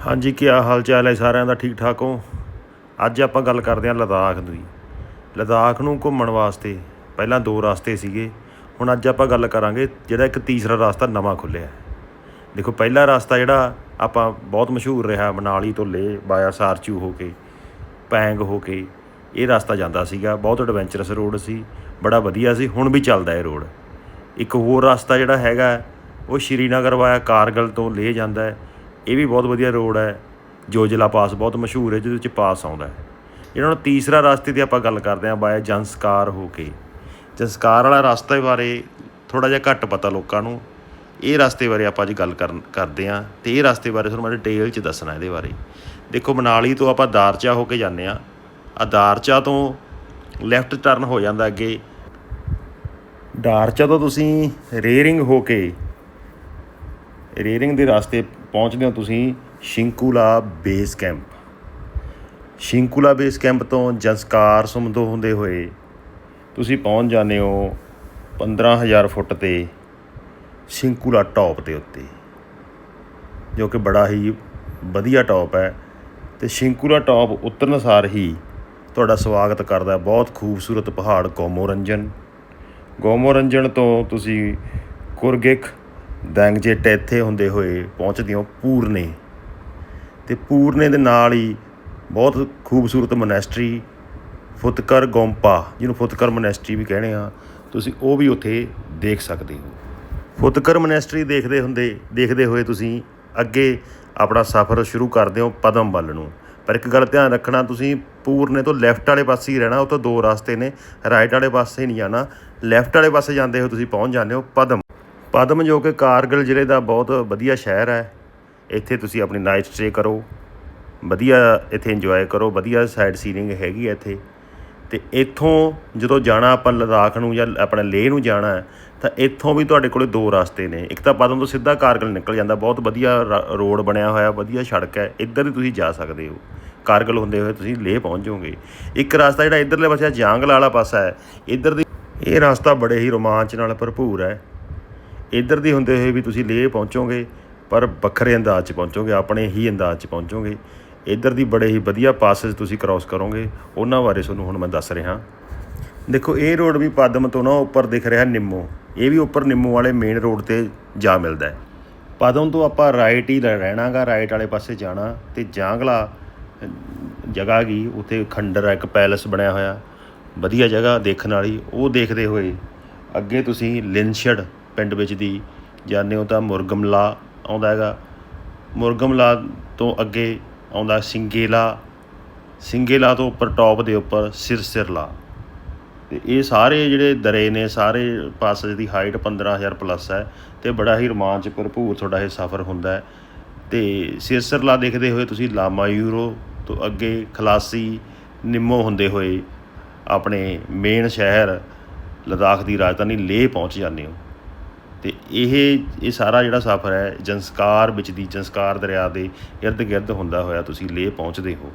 ਹਾਂਜੀ, ਕੀ ਹਾਲ ਚਾਲ ਹੈ ਸਾਰਿਆਂ ਦਾ? ਠੀਕ ਠਾਕ ਹੋ? ਅੱਜ ਆਪਾਂ ਗੱਲ ਕਰਦੇ ਹਾਂ ਲਦਾਖ ਦੀ। ਲਦਾਖ ਨੂੰ ਘੁੰਮਣ ਵਾਸਤੇ ਪਹਿਲਾਂ ਦੋ ਰਸਤੇ ਸੀਗੇ। ਹੁਣ ਅੱਜ ਆਪਾਂ ਗੱਲ ਕਰਾਂਗੇ ਜਿਹੜਾ ਇੱਕ ਤੀਸਰਾ ਰਸਤਾ ਨਵਾਂ ਖੁੱਲਿਆ ਦੇਖੋ, ਪਹਿਲਾ ਰਸਤਾ ਜਿਹੜਾ ਆਪਾਂ ਬਹੁਤ ਮਸ਼ਹੂਰ ਰਿਹਾ, ਮਨਾਲੀ ਤੋਂ ਲੇ ਬਾਇਆ ਸਾਰਚੂ ਹੋ ਕੇ, ਪੈਂਗ ਹੋ ਕੇ, ਇਹ ਰਸਤਾ ਜਾਂਦਾ ਸੀਗਾ। ਬਹੁਤ ਐਡਵੈਂਚਰਸ ਰੋਡ ਸੀ, ਬੜਾ ਵਧੀਆ ਸੀ, ਹੁਣ ਵੀ ਚੱਲਦਾ ਇਹ ਰੋਡ ਇੱਕ ਹੋਰ ਰਸਤਾ ਜਿਹੜਾ ਹੈਗਾ, ਉਹ ਸ਼੍ਰੀਨਗਰ ਵਾਇਆ ਕਾਰਗਲ ਤੋਂ ਲੇ ਜਾਂਦਾ ਹੈ। ਇਹ ਵੀ ਬਹੁਤ ਵਧੀਆ ਰੋਡ ਹੈ ਜੋਜਲਾ ਪਾਸ ਬਹੁਤ ਮਸ਼ਹੂਰ ਹੈ, ਜਿਹਦੇ ਵਿੱਚ ਪਾਸ ਆਉਂਦਾ ਹੈ। ਇਹਨਾਂ ਨੂੰ ਤੀਸਰਾ ਰਸਤੇ ਦੀ ਆਪਾਂ ਗੱਲ ਕਰਦੇ ਹਾਂ ਬਾਇਆ ਜੰਸਕਾਰ ਹੋ ਕੇ। ਜੰਸਕਾਰ ਵਾਲਾ ਰਸਤੇ ਬਾਰੇ ਥੋੜਾ ਜਿਹਾ ਘੱਟ ਪਤਾ ਲੋਕਾਂ ਨੂੰ। ਇਹ ਰਸਤੇ ਬਾਰੇ ਆਪਾਂ ਅੱਜ ਗੱਲ ਕਰਨ, ਕਰਦੇ ਹਾਂ ਤੇ ਇਹ ਰਸਤੇ ਬਾਰੇ ਤੁਹਾਨੂੰ ਮੈਂ ਡਿਟੇਲ 'ਚ ਦੱਸਣਾ ਇਹਦੇ ਬਾਰੇ। ਦੇਖੋ, ਮਨਾਲੀ ਤੋਂ ਆਪਾਂ ਦਾਰਚਾ ਹੋ ਕੇ ਜਾਂਦੇ ਆ ਆ ਦਾਰਚਾ ਤੋਂ ਲੈਫਟ ਟਰਨ ਹੋ ਜਾਂਦਾ ਅੱਗੇ। ਦਾਰਚਾ ਤੋਂ ਤੁਸੀਂ ਰੇਰਿੰਗ ਹੋ ਕੇ ਰੇਰਿੰਗ ਦੇ ਰਸਤੇ ਪਹੁੰਚਦੇ ਹੋ ਤੁਸੀਂ Shinkula base camp. Shinkula base camp ਤੋਂ ਜੰਸਕਾਰ ਸੁਮਦੋ ਹੁੰਦੇ ਹੋਏ ਤੁਸੀਂ ਪਹੁੰਚ ਜਾਂਦੇ ਹੋ 15000 ਫੁੱਟ ਤੇ ਸ਼ਿੰਕੂਲਾ ਟੌਪ ਦੇ ਉੱਤੇ, ਜੋ ਕਿ ਬੜਾ ਹੀ ਵਧੀਆ ਟੌਪ ਹੈ। ਤੇ ਸ਼ਿੰਕੂਲਾ ਟੌਪ ਉਤਰਨ ਸਾਰ ਹੀ ਤੁਹਾਡਾ ਸਵਾਗਤ ਕਰਦਾ ਬਹੁਤ ਖੂਬਸੂਰਤ ਪਹਾੜ ਗੋਮੋਰੰਜਨ। ਗੋਮੋਰੰਜਨ ਤੋਂ ਤੁਸੀਂ ਕੁਰਗਿਕ ਦੈਂਗਜੇ ਟੈਥੇ ਹੁੰਦੇ ਹੋਏ ਪਹੁੰਚਦੇ ਹੋ ਪੂਰਨੇ। ਤੇ ਪੂਰਨੇ ਦੇ ਨਾਲ ਹੀ ਬਹੁਤ ਖੂਬਸੂਰਤ ਮੋਨੈਸਟਰੀ, ਫੁਤਕਰ ਗੋਂਪਾ, ਜਿਹਨੂੰ ਫੁਤਕਰ ਮੋਨੈਸਟਰੀ ਵੀ ਕਹਿੰਦੇ ਆ, ਤੁਸੀਂ ਉਹ ਵੀ ਉੱਥੇ ਦੇਖ ਸਕਦੇ ਹੋ। ਫੁਤਕਰ ਮੋਨੈਸਟਰੀ ਦੇਖਦੇ ਹੁੰਦੇ, ਦੇਖਦੇ ਹੋਏ ਤੁਸੀਂ ਅੱਗੇ ਆਪਣਾ ਸਫ਼ਰ ਸ਼ੁਰੂ ਕਰਦੇ ਹੋ ਪਦਮ ਵੱਲ ਨੂੰ। ਪਰ ਇੱਕ ਗੱਲ ਧਿਆਨ ਰੱਖਣਾ, ਤੁਸੀਂ ਪੂਰਨੇ ਤੋਂ ਲੈਫਟ ਵਾਲੇ ਪਾਸੇ ਹੀ ਰਹਿਣਾ, ਉਹ ਤੋਂ ਦੋ ਰਸਤੇ ਨੇ, ਰਾਈਟ ਵਾਲੇ ਪਾਸੇ ਨਹੀਂ ਜਾਣਾ, ਲੈਫਟ ਵਾਲੇ ਪਾਸੇ ਜਾਂਦੇ ਹੋ ਤੁਸੀਂ ਪਹੁੰਚ ਜਾਂਦੇ ਹੋ ਪਦਮ ਪਦਮ ਜੋ ਕਿ ਕਾਰਗਿਲ ਜ਼ਿਲ੍ਹੇ ਦਾ ਬਹੁਤ ਵਧੀਆ ਸ਼ਹਿਰ ਹੈ। ਇੱਥੇ ਤੁਸੀਂ ਆਪਣੀ ਨਾਈਟ ਸਟੇ ਕਰੋ। ਵਧੀਆ ਇੱਥੇ ਇੰਜੋਏ ਕਰੋ। ਵਧੀਆ ਸਾਈਡ ਸੀਨਿੰਗ ਹੈਗੀ ਹੈ ਇੱਥੇ। ਤੇ ਇੱਥੋਂ ਜਦੋਂ ਜਾਣਾ ਆਪਾਂ ਲਦਾਖ ਨੂੰ ਜਾਂ ਆਪਣੇ ਲੇਹ ਨੂੰ ਜਾਣਾ ਹੈ, ਤਾਂ ਇੱਥੋਂ ਵੀ ਤੁਹਾਡੇ ਕੋਲੇ ਦੋ ਰਸਤੇ ਨੇ। ਇੱਕ ਤਾਂ ਪਦਮ ਤੋਂ ਸਿੱਧਾ ਕਾਰਗਿਲ ਨਿਕਲ ਜਾਂਦਾ। ਬਹੁਤ ਵਧੀਆ ਰ- ਰੋਡ ਬਣਿਆ ਹੋਇਆ ਵਧੀਆ ਸੜਕ ਹੈ। ਇੱਧਰ ਹੀ ਤੁਸੀਂ ਜਾ ਸਕਦੇ ਹੋ। ਕਾਰਗਿਲ ਹੁੰਦੇ ਹੋਏ ਤੁਸੀਂ ਲੇਹ ਪਹੁੰਚ ਜਾਓਗੇ। ਇੱਕ ਰਸਤਾ ਜਿਹੜਾ ਇੱਧਰਲੇ ਪਾਸੇ ਜਾਂਗਲ ਵਾਲਾ ਪਾਸਾ ਹੈ। ਇੱਧਰ ਦੀ ਇਹ ਰਸਤਾ ਬੜੇ ਹੀ ਰੋਮਾਂਚ ਨਾਲ ਭਰਪੂਰ ਹੈ। ਇੱਧਰ ਦੀ ਹੁੰਦੇ ਹੋਏ ਵੀ ਤੁਸੀਂ ਲੇਹ ਪਹੁੰਚੋਗੇ, ਪਰ ਵੱਖਰੇ ਅੰਦਾਜ਼ 'ਚ ਪਹੁੰਚੋਗੇ, ਆਪਣੇ ਹੀ ਅੰਦਾਜ਼ 'ਚ ਪਹੁੰਚੋਗੇ। ਇੱਧਰ ਦੀ ਬੜੇ ਹੀ ਵਧੀਆ ਪਾਸਸ ਤੁਸੀਂ ਕ੍ਰਾਸ ਕਰੋਗੇ, ਉਹਨਾਂ ਬਾਰੇ ਤੁਹਾਨੂੰ ਹੁਣ ਮੈਂ ਦੱਸ ਰਿਹਾ। ਦੇਖੋ, ਇਹ ਰੋਡ ਵੀ ਪਦਮ ਤੋਂ ਨਾ ਉੱਪਰ ਦਿਖ ਰਿਹਾ ਨਿੰਮੋ। ਇਹ ਵੀ ਉੱਪਰ ਨਿੰਮੋ ਵਾਲੇ ਮੇਨ ਰੋਡ ਤੇ ਜਾ ਮਿਲਦਾ ਹੈ। ਪਦਮ ਤੋਂ ਆਪਾਂ ਰਾਈਟ ਹੀ ਰਹਿਣਾਗਾ ਰਾਈਟ ਵਾਲੇ ਪਾਸੇ ਜਾਣਾ, ਤੇ ਜਾਂਗਲਾ ਜਗ੍ਹਾ ਗਈ ਉੱਥੇ ਖੰਡਰ ਇੱਕ ਪੈਲਸ ਬਣਿਆ ਹੋਇਆ। ਵਧੀਆ ਜਗ੍ਹਾ ਦੇਖਣ ਵਾਲੀ। ਉਹ ਦੇਖਦੇ ਹੋਏ ਅੱਗੇ ਤੁਸੀਂ ਲਿੰਛੜ ਪਿੰਡ ਵਿੱਚ ਦੀ ਜਾਂਦੇ ਹੋ ਤਾਂ ਮੁਰਗਮਲਾ ਆਉਂਦਾ ਹੈਗਾ। ਮੁਰਗਮਲਾ ਤੋਂ ਅੱਗੇ ਆਉਂਦਾ ਸਿੰਗੇਲਾ। ਸਿੰਗੇਲਾ ਤੋਂ ਉੱਪਰ ਟੌਪ ਦੇ ਉੱਪਰ ਸਿਰਸਿਰਲਾ। ਤੇ ਇਹ ਸਾਰੇ ਜਿਹੜੇ ਦਰੇ ਨੇ, ਸਾਰੇ ਪਾਸੇ ਦੀ ਹਾਈਟ 15000 ਪਲੱਸ ਹੈ ਤੇ ਬੜਾ ਹੀ ਰੋਮਾਂਚ ਭਰਪੂਰ ਤੁਹਾਡਾ ਇਹ ਸਫ਼ਰ ਹੁੰਦਾ ਹੈ। ਤੇ ਸਿਰਸਿਰਲਾ ਦੇਖਦੇ ਹੋਏ ਤੁਸੀਂ ਲਾਮਾ ਯੂਰੋ ਤੋਂ ਅੱਗੇ ਖਲਾਸੀ ਨਿੰਮੋ ਹੁੰਦੇ ਹੋਏ ਆਪਣੇ ਮੇਨ ਸ਼ਹਿਰ, ਲਦਾਖ ਦੀ ਰਾਜਧਾਨੀ ਲੇਹ ਪਹੁੰਚ ਜਾਂਦੇ ਹੋ। ਤੇ ਇਹ ਇਹ ਸਾਰਾ ਜਿਹੜਾ ਸਫ਼ਰ ਹੈ, ਜੰਸਕਾਰ ਵਿੱਚ ਦੀ, ਜੰਸਕਾਰ ਦਰਿਆ ਦੇ ਇਰਦ ਗਿਰਦ ਹੁੰਦਾ ਹੋਇਆ ਤੁਸੀਂ ਲੇਹ ਪਹੁੰਚਦੇ ਹੋ।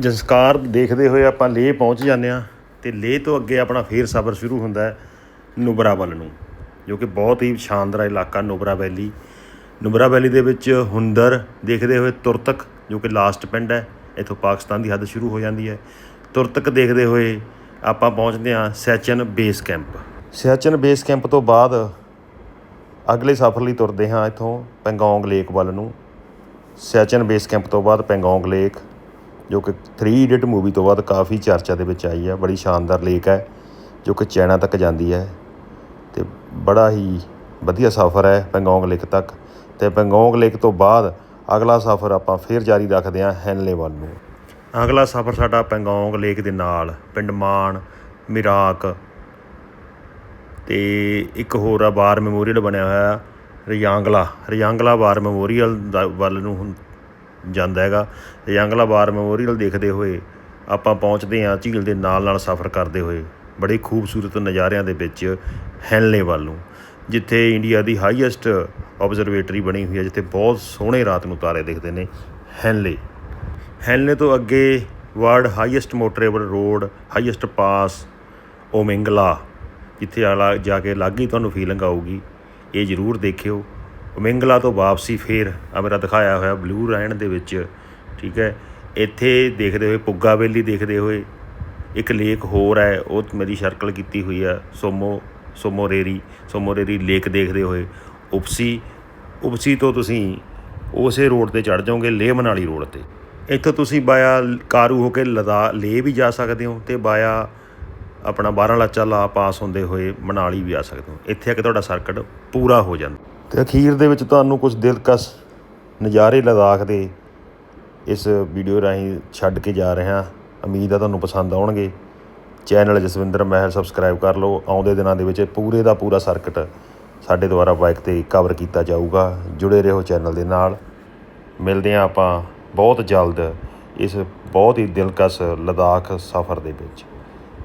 ਜੰਸਕਾਰ ਦੇਖਦੇ ਹੋਏ ਆਪਾਂ ਲੇਹ ਪਹੁੰਚ ਜਾਂਦੇ ਆ ਤੇ ਲੇਹ ਤੋਂ ਅੱਗੇ ਆਪਣਾ ਫੇਰ ਸਫ਼ਰ ਸ਼ੁਰੂ ਹੁੰਦਾ ਹੈ ਨੁਬਰਾ ਵੱਲ ਨੂੰ, ਜੋ ਕਿ ਬਹੁਤ ਹੀ ਸ਼ਾਨਦਾਰ ਇਲਾਕਾ ਨੁਬਰਾ ਵੈਲੀ। ਨੁਬਰਾ ਵੈਲੀ ਦੇ ਵਿੱਚ ਹੁੰਦਰ ਦੇਖਦੇ ਹੋਏ ਤੁਰਤਕ, ਜੋ ਕਿ ਲਾਸਟ ਪਿੰਡ ਹੈ, ਇੱਥੋਂ ਪਾਕਿਸਤਾਨ ਦੀ ਹੱਦ ਸ਼ੁਰੂ ਹੋ ਜਾਂਦੀ ਹੈ। ਤੁਰਤਕ ਦੇਖਦੇ ਹੋਏ ਆਪਾਂ ਪਹੁੰਚਦੇ ਹਾਂ Sachen base camp. Sachen base camp ਤੋਂ ਬਾਅਦ ਅਗਲੇ ਸਫ਼ਰ ਲਈ ਤੁਰਦੇ ਹਾਂ ਇੱਥੋਂ ਪੈਂਗੋਂਗ ਲੇਕ ਵੱਲ ਨੂੰ। ਸੈਚਨ ਬੇਸ ਕੈਂਪ ਤੋਂ ਬਾਅਦ ਪੈਂਗੋਂਗ ਲੇਕ, ਜੋ ਕਿ 3 ਇਡੀਅਟ ਮੂਵੀ ਤੋਂ ਬਾਅਦ ਕਾਫੀ ਚਰਚਾ ਦੇ ਵਿੱਚ ਆਈ ਹੈ, ਬੜੀ ਸ਼ਾਨਦਾਰ ਲੇਕ ਹੈ, ਜੋ ਕਿ ਚੈਨਾ ਤੱਕ ਜਾਂਦੀ ਹੈ ਤੇ ਬੜਾ ਹੀ ਵਧੀਆ ਸਫ਼ਰ ਹੈ ਪੈਂਗੋਂਗ ਲੇਕ ਤੱਕ। ਤੇ ਪੈਂਗੋਂਗ ਲੇਕ ਤੋਂ ਬਾਅਦ ਅਗਲਾ ਸਫ਼ਰ ਆਪਾਂ ਫੇਰ ਜਾਰੀ ਰੱਖਦੇ ਹਾਂ ਹੈਨਲੇ ਵੱਲ ਨੂੰ। ਅਗਲਾ ਸਫ਼ਰ ਸਾਡਾ ਪੈਂਗੋਂਗ ਲੇਕ ਦੇ ਨਾਲ, ਪਿੰਡ ਮਾਨ, ਮਿਰਾਕ ਅਤੇ ਇੱਕ ਹੋਰ ਆ ਵਾਰ ਮੈਮੋਰੀਅਲ ਬਣਿਆ ਹੋਇਆ ਰਜਾਂਗਲਾ ਰਜਾਂਗਲਾ ਵਾਰ ਮੈਮੋਰੀਅਲ ਦਾ ਵੱਲ ਨੂੰ ਹੁਣ ਜਾਂਦਾ ਹੈਗਾ। ਰਜਾਂਗਲਾ ਵਾਰ ਮੈਮੋਰੀਅਲ ਦੇਖਦੇ ਹੋਏ ਆਪਾਂ ਪਹੁੰਚਦੇ ਹਾਂ ਝੀਲ ਦੇ ਨਾਲ ਨਾਲ ਸਫ਼ਰ ਕਰਦੇ ਹੋਏ, ਬੜੇ ਖੂਬਸੂਰਤ ਨਜ਼ਾਰਿਆਂ ਦੇ ਵਿੱਚ ਹੈਨਲੇ ਵੱਲ ਨੂੰ, ਜਿੱਥੇ ਇੰਡੀਆ ਦੀ ਹਾਈਐਸਟ ਆਬਜ਼ਰਵੇਟਰੀ ਬਣੀ ਹੋਈ ਹੈ, ਜਿੱਥੇ ਬਹੁਤ ਸੋਹਣੇ ਰਾਤ ਨੂੰ ਤਾਰੇ ਦਿਖਦੇ ਨੇ, ਹੈਨਲੇ। ਹੈਨਲੇ ਤੋਂ ਅੱਗੇ world highest motorable road highest pass Umlingla. ਜਿੱਥੇ ਆਲਾ ਜਾ ਕੇ ਅਲੱਗ ਹੀ ਤੁਹਾਨੂੰ ਫੀਲਿੰਗ ਆਊਗੀ। ਇਹ ਜ਼ਰੂਰ ਦੇਖਿਓ। ਉਮਿੰਗਲਾ ਤੋਂ ਵਾਪਸੀ ਫੇਰ ਆ ਮੇਰਾ ਦਿਖਾਇਆ ਹੋਇਆ ਬਲੂ ਰਾਇਣ ਦੇ ਵਿੱਚ, ਠੀਕ ਹੈ। ਇੱਥੇ ਦੇਖਦੇ ਹੋਏ, ਪੁੱਗਾ ਵੈਲੀ ਦੇਖਦੇ ਹੋਏ ਇੱਕ ਲੇਕ ਹੋਰ ਹੈ, ਉਹ ਮੇਰੀ ਸਰਕਲ ਕੀਤੀ ਹੋਈ ਆ, ਸੋਮੋ ਸੋਮੋਰੇਰੀ ਸੋਮੋਰੇਰੀ ਲੇਕ ਦੇਖਦੇ ਹੋਏ। ਉਪਸੀ ਉਪਸੀ ਤੋਂ ਤੁਸੀਂ ਉਸੇ ਰੋਡ ਤੇ ਚੜ ਜਾਓਗੇ, ਲੇਹ ਮਨਾਲੀ ਰੋਡ ਤੇ। ਇੱਥੋਂ ਤੁਸੀਂ ਬਾਇਆ ਕਾਰੂ ਹੋ ਕੇ ਲਦਾ, ਲੇਹ ਵੀ ਜਾ ਸਕਦੇ ਹੋ ਤੇ ਬਾਇਆ ਆਪਣਾ ਬਾਰਾਂ ਲਾਚਾ ਲਾ ਪਾਸ ਹੁੰਦੇ ਹੋਏ ਮਨਾਲੀ ਵੀ ਆ ਸਕਦੇ ਹੋ। ਇੱਥੇ ਆ ਕੇ ਤੁਹਾਡਾ ਸਰਕਟ ਪੂਰਾ ਹੋ ਜਾਂਦਾ। ਤੇ ਅਖੀਰ ਦੇ ਵਿੱਚ ਤੁਹਾਨੂੰ ਕੁਝ ਦਿਲਕਸ਼ ਨਜ਼ਾਰੇ ਲਦਾਖ ਦੇ ਇਸ ਵੀਡੀਓ ਰਾਹੀਂ ਛੱਡ ਕੇ ਜਾ ਰਿਹਾ ਉਮੀਦ ਆ ਤੁਹਾਨੂੰ ਪਸੰਦ ਆਉਣਗੇ। ਚੈਨਲ ਜਸਵਿੰਦਰ ਮਹਿਲ ਸਬਸਕ੍ਰਾਈਬ ਕਰ ਲਓ। ਆਉਂਦੇ ਦਿਨਾਂ ਦੇ ਵਿੱਚ ਪੂਰੇ ਦਾ ਪੂਰਾ ਸਰਕਟ ਸਾਡੇ ਦੁਆਰਾ ਬਾਈਕ ਤੇ ਕਵਰ ਕੀਤਾ ਜਾਊਗਾ। ਜੁੜੇ ਰਹੋ ਚੈਨਲ ਦੇ ਨਾਲ। ਮਿਲਦੇ ਹਾਂ ਆਪਾਂ ਬਹੁਤ ਜਲਦ ਇਸ ਬਹੁਤ ਹੀ ਦਿਲਕਸ਼ ਲਦਾਖ ਸਫ਼ਰ ਦੇ ਵਿੱਚ।